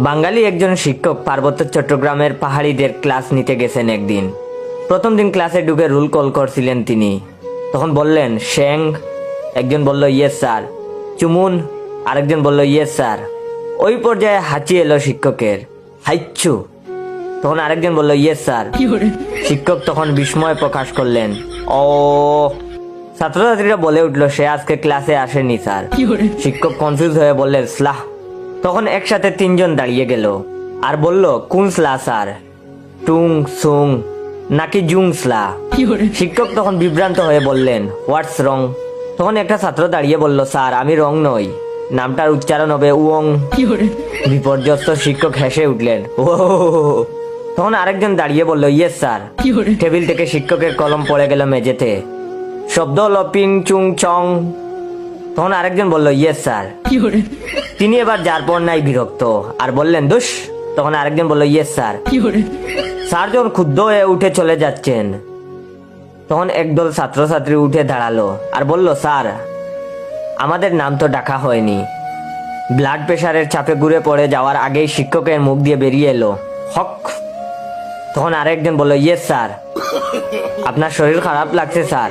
বাঙালি একজন শিক্ষক পার্বত্য চট্টগ্রামের পাহাড়িদের ক্লাস নিতে গেছেন একদিন। প্রথম দিন ক্লাসে ঢুকে রুল কল করছিলেন তিনি। তখন বললেন শ্যাং। একজন বলল ইয়েস স্যার। চুমুন। আরেকজন বলল ইয়েস স্যার। ওই পর্যায়ে হাঁচি এলো শিক্ষকের। হাইচ্ছু। তখন আরেকজন বলল ইয়েস স্যার। শিক্ষক তখন বিস্ময় প্রকাশ করলেন। ও ছাত্রছাত্রীরা বলে উঠল সে আজকে ক্লাসে আসেনি স্যার। শিক্ষক কনফিউজ হয়ে বললেন স্লাহ। তখন একসাথে তিনজন দাঁড়িয়ে গেল আর বলল কোন স্লা স্যার। টুং সুং নাকি জুং স্লা শিক্ষক তখন বিভ্রান্ত হয়ে বললেন হোয়াটস রং? তখন একটা ছাত্র দাঁড়িয়ে বলল স্যার আমি রং নই। নামটার উচ্চারণ হবে উয়ং বিপর্যস্ত শিক্ষক হেসে উঠলেন ও! তখন আরেকজন দাঁড়িয়ে বলল ইয়েস স্যার। টেবিল থেকে শিক্ষকের কলম পড়ে গেল মেঝেতে। শব্দ হলো পিং চুং চং। তখন আরেকজন বলল ইয়েস স্যার তিনি এবার যার পর নাই বিরক্ত। আর বললেন দুস। তখন আরেকজন বলল ইয়েস স্যার স্যার যখন ক্ষুদ্ধ হয়ে উঠে চলে যাচ্ছেন তখন একদল ছাত্রছাত্রী উঠে দাঁড়াল আর বলল স্যার আমাদের নাম তো ডাকা হয়নি। ব্লাড প্রেশারের চাপে ঘুরে পড়ে যাওয়ার আগেই শিক্ষকের মুখ দিয়ে বেরিয়ে এলো। হক। তখন আরেকজন বলল ইয়েস স্যার আপনার শরীর খারাপ লাগছে স্যার।